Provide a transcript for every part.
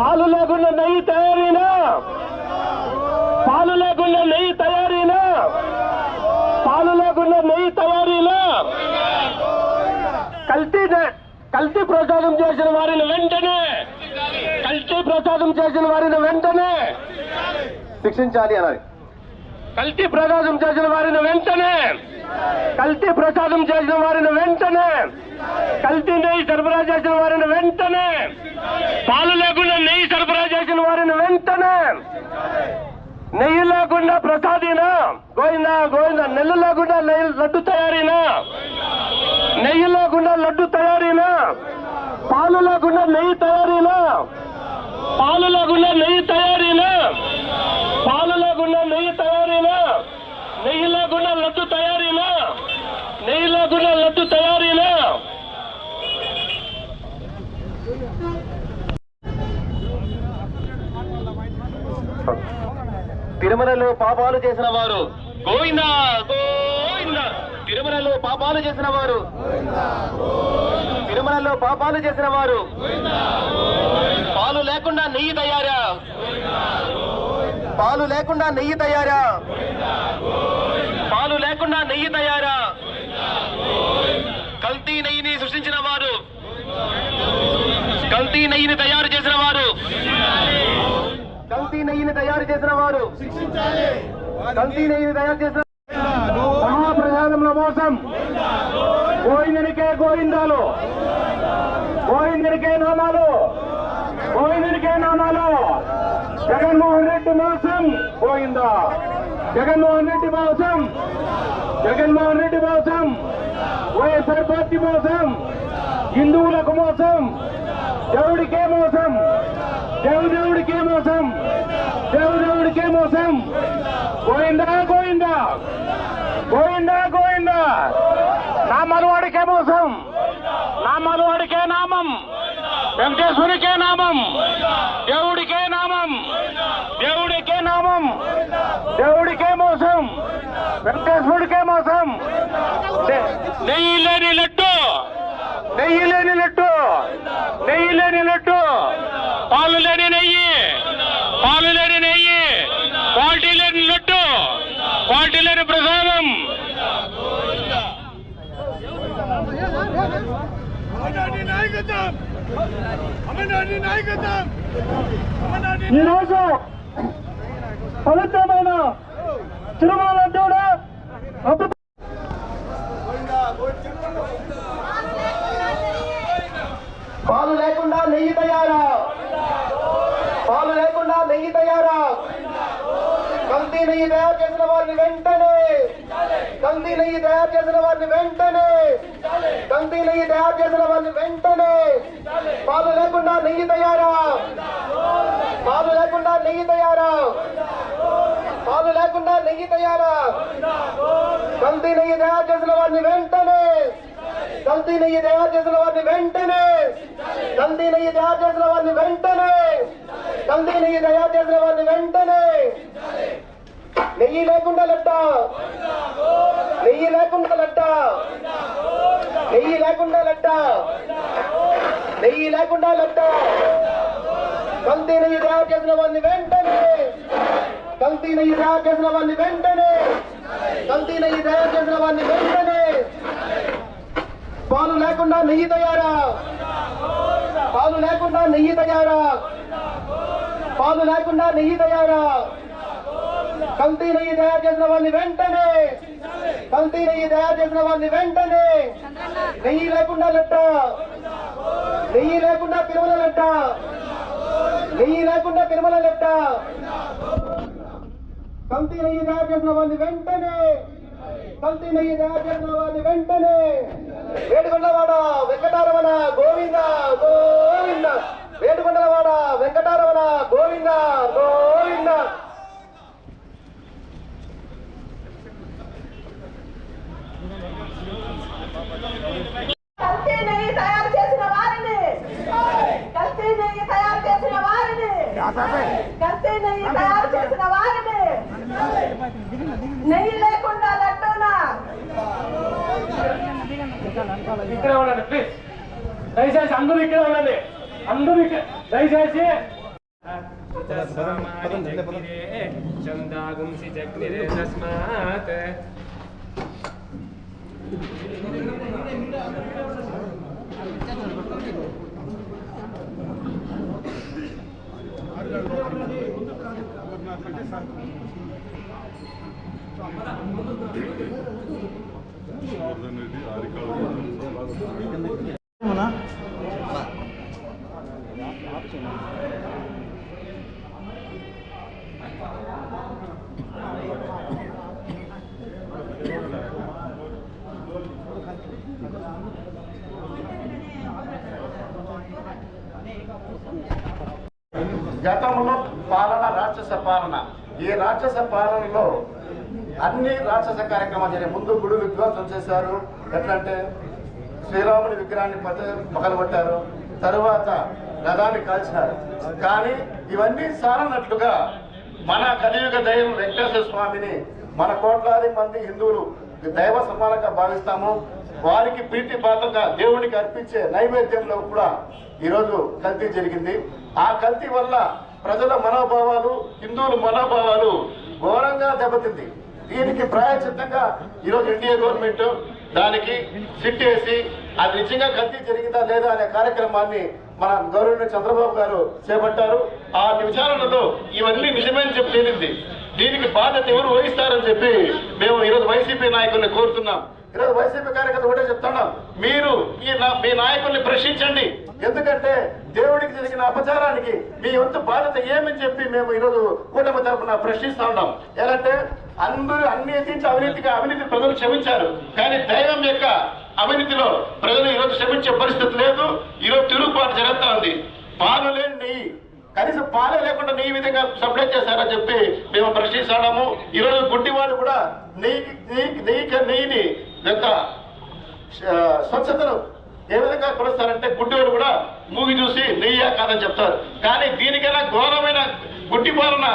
పాలు లేకుండా నెయ్యి తయారీనా? పాలు లేకుండా నెయ్యి తయారీనా? పాలు లేకుండా నెయ్యి తయారీనా? కల్తీ కల్తీ ప్రసాదం చేసిన వారిని వెంటనే కల్తీ ప్రసాదం చేసిన వారిని వెంటనే శిక్షించాలి అన్నారు కల్తీ ప్రసాదం చేసిన వారిని వెంటనే కల్తీ ప్రసాదం చేసిన వారిని వెంటనే కల్తీ నెయ్యి సరఫరా చేసిన వారిని వెంటనే. పాలు లేకుండా నెయ్యి సరఫరా చేసిన వారిని వెంటనే. నెయ్యి లేకుండా ప్రసాదీనా? గోవిందా గోవిందా నెల్లు లేకుండా లడ్డు తయారీనా? నెయ్యి లేకుండా లడ్డు తయారీనా? పాలు లేకుండా నెయ్యి తయారీనా? పాలు లేకుండా నెయ్యి తయారీనా? పాలు లేకుండా నెయ్యి తయారీనా నెయ్యి లేకుండా లడ్డు తయారీనా నెయ్యి లేకుండా లడ్డు తయారీనా తిరుమలలో పాపాలు చేసిన వారు. గోవిందా గోవిందా. తిరుమలలో పాపాలు చేసిన వారు. తిరుమలలో పాపాలు చేసిన వారు. పాలు లేకుండా నెయ్యి తయారా? పాలు లేకుండా నెయ్యి తయారా? పాలు లేకుండా నెయ్యి తయారా? కల్తీ నెయ్యిని సృష్టించిన వారు. కల్తీ నెయ్యిని తయారు చేసిన వారు. కల్తీ నెయ్యిని తయారు చేసిన వారు. కల్తీ నెయ్యిని తయారు చేసిన మహాప్రసాదంలో మోసం. గోవిందునికే గోవిందాలు. గోవిందునికే నామాలు. గోవిందునికే నామాలు. జగన్మోహన్ రెడ్డి మోసం. గోవిందా. జగన్మోహన్ రెడ్డి మోసం. జగన్మోహన్ రెడ్డి మోసం. వైఎస్ఆర్ పార్టీ మోసం. హిందువులకు మోసం. దేవుడికే మోసం. దేవుడికే మోసం. దేవుడికే మోసం. గోవిందా గోవిందా. గోవిందా గోవిందా. నా మనవాడికే మోసం. నా మనవాడికే నామం. వెంకటేశ్వరికే నామం. దేవుడికే నామం. దేవుడికే నామం. దేవుడికే మోసం. వెంకటేశ్వరుడికే మోసం. నెయ్యి లేని లడ్డు. నెయ్యి లేని లడ్డు నెయ్యి లేని లడ్డు పాలు లేని నెయ్యి పాలు లేని నెయ్యి క్వాలిటీ లేని లడ్డు క్వాలిటీ లేని ప్రసాదం అమర్నాథ్ నాయకత్వం అమర్నాథ్ నాయకత్వం అమర్నాథ్ ఈరోజు పవిత్రమైన తిరుమల పాలు లేకుండా నెయ్యి తయారా? పాలు లేకుండా నెయ్యి తయారా? నెయ్యి తయారు చేసిన వారిని వెంటనే. కల్తీ నెయ్యి తయారు చేసిన వారిని వెంటనే. కల్తీ నెయ్యి తయారు చేసిన వారిని వెంటనే. పాలు లేకుండా నెయ్యి తయారా? పాలు లేకుండా నెయ్యి తయారా? పాలు లేకుండా నెయ్యి తయారా? కల్తీ నెయ్యి తయారు చేసిన వారిని వెంటనే. కల్తీ నెయ్యి తయారు చేసిన వారిని వెంటనే. కల్తీ నెయ్యి తయారు చేసిన వారిని వెంటనే. కల్తీ నెయ్యి తయారు చేసిన వారిని వెంటనే. నెయ్యి లేకుండా లడ్డ నెయ్యి లేకుండా లడ్డ నెయ్యి లేకుండా లడ్డ నెయ్యి లేకుండా లడ్డ కల్తీ నెయ్యి తయారు చేసిన వారిని వెంటనే కల్తీ నెయ్యి తయారు చేసిన వారిని వెంటనే కల్తీ నెయ్యి తయారు చేసిన వారిని వెంటనే. పాలు లేకుండా నెయ్యి తయారా? పాలు లేకుండా నెయ్యి తయారా? పాలు లేకుండా నెయ్యి తయారా? కల్తీ నెయ్యి తయారు చేసిన వాళ్ళని వెంటనే కల్తీ నెయ్యి తయారు చేసిన వాళ్ళని వెంటనే నెయ్యి లేకుండా లెట్ట నెయ్యి లేకుండా తిరుమల లెట్ట నెయ్యి లేకుండా తిరుమల లెట్ట. కల్తీ నెయ్యి తయారు చేసిన వాళ్ళని వెంటనే కల్తీ నెయ్యి తయారు చేసిన వాళ్ళని వెంటనే. వేడుకొండవాడ వెంకటారమణ గోవింద గోవింద. వేడుకొండలవాడ వెంకటారమణ గోవింద గోవింద కల్తీ నెయ్యి తయారు చేసిన వారిని కల్తీ నెయ్యి తయారు చేసిన వారిని కల్తీ నెయ్యి తయారు చేసిన వారిని నెయ్యి లేకుండా లడ్డూనా ఇక్కడే ఉండండి ప్లీజ్ దయచేసి అందరూ ఇక్కడే ఉండండి. అందరూ ఇక్కడ దయచేసి. చందాగుంసి జగ్నిరే తస్మాత్. Şahane harika oldu. గతంలో పాలన రాక్షస పాలన. ఈ రాక్షస పాలనలో అన్ని రాక్షస కార్యక్రమాలు జరిగాయి. ముందు గుడి విధ్వంసం చేశారు. ఎట్లంటే శ్రీరాముని విగ్రహాన్ని పద పగలగొట్టారు. తరువాత రథాన్ని కాల్చినారు. కానీ ఇవన్నీ సారన్నట్లుగా మన కలియుగ దైవం వెంకటేశ్వర స్వామిని మన కోట్లాది మంది హిందువులు దైవ సమానంగా భావిస్తాము. వారికి ప్రీతి పాత్రగా దేవునికి అర్పించే నైవేద్యంలో కూడా ఈరోజు కల్తీ జరిగింది. ఆ కల్తీ వల్ల ప్రజల మనోభావాలు హిందువుల మనోభావాలు ఘోరంగా దెబ్బతింది. దీనికి ప్రాయచిత్తంగా ఈరోజు ఎన్డీఏ గవర్నమెంట్ దానికి సిట్ వేసి అది నిజంగా కల్తీ జరిగిందా లేదా అనే కార్యక్రమాన్ని మన గౌరవ చంద్రబాబు గారు చేపట్టారు. ఆ విచారణలో ఇవన్నీ నిజమని చెప్పి తేలింది. దీనికి బాధ్యత ఎవరు వహిస్తారని చెప్పి మేము ఈరోజు వైసీపీ నాయకుల్ని కోరుతున్నాం. ఈరోజు వైసీపీ కార్యకర్త ఒకటే చెప్తున్నాం మీరు ఈ నా- మీ నాయకుల్ని ప్రశ్నించండి. ఎందుకంటే దేవుడికి జరిగిన అపచారానికి మీ వంతు బాధ్యత ఏమని చెప్పి మేము ఈరోజు కూటమి తరఫున ప్రశ్నిస్తా ఉన్నాం. ఎలాంటే అందరూ అన్ని ఎత్తించి అవినీతిగా అవినీతి ప్రజలు క్షమించారు. కానీ దైవం యొక్క అవినీతిలో ప్రజలు ఈరోజు క్షమించే పరిస్థితి లేదు. ఈరోజు తిరుగుబాటు జరుగుతా ఉంది. పాలు లేని నెయ్యి కనీసం పాలే లేకుండా నీ విధంగా సప్లై చేశారని చెప్పి మేము ప్రశ్నిస్తున్నాము ఈరోజు గుడ్డివాడు కూడా నెయ్యి నెయ్యి నెయ్యి నెయ్యిని యొక్క స్వచ్ఛతను ఏ విధంగా కొలుస్తారంటే గుడ్డివాడు కూడా మూగి చూసి నెయ్యా కాదని చెప్తారు. కానీ దీనికైనా ఘోరమైన గుడ్డి పాలన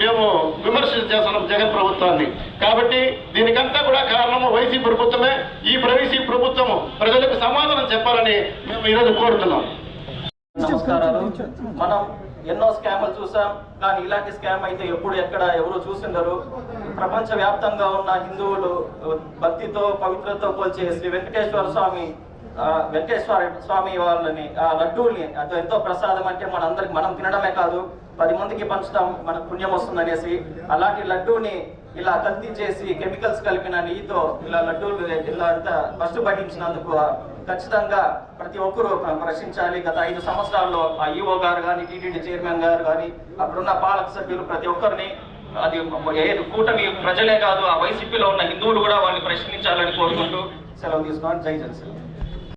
మేము విమర్శ చేస్తున్నాం జగన్ ప్రభుత్వాన్ని. కాబట్టి దీనికంతా కూడా కారణము వైసీ ప్రభుత్వమే. ఈ ప్రవేశీ ప్రభుత్వము ప్రజలకు సమాధానం చెప్పాలని మేము ఈరోజు కోరుతున్నాం. నమస్కారాలు. మనం ఎన్నో స్కామ్లు చూసాం. కానీ ఇలాంటి స్కామ్ అయితే ఎప్పుడు ఎక్కడ ఎవరు చూసిండరు. ప్రపంచ వ్యాప్తంగా ఉన్న హిందువులు భక్తితో పవిత్రతో పోల్చే శ్రీ వెంకటేశ్వర స్వామి ఆ, వెంకటేశ్వర స్వామి వాళ్ళని ఆ లడ్డూల్ని అది ఎంతో ప్రసాదం అంటే మనందరికి మనం తినడమే కాదు పది మందికి పంచుతాం మనకు పుణ్యం వస్తుంది అనేసి అలాంటి లడ్డూని ఇలా కల్తీ చేసి కెమికల్స్ కలిపిన నెయ్యితో ఇలా లడ్డూలు ఇలా అంతా ఫస్ట్ పట్టించినందుకు ఖచ్చితంగా ప్రతి ఒక్కరూ ప్రశ్నించాలి. గత ఐదు సంవత్సరాల్లో ఆ ఈఓ గారు కానీ టీటీడీ చైర్మన్ గారు కానీ అక్కడున్న పాలక సభ్యులు ప్రతి ఒక్కరిని అది ఏది కూటమి ప్రజలే కాదు ఆ వైసీపీలో ఉన్న హిందువులు కూడా వాళ్ళని ప్రశ్నించాలని కోరుకుంటూ సెలవు తీసుకున్నాను. జై జనసేన.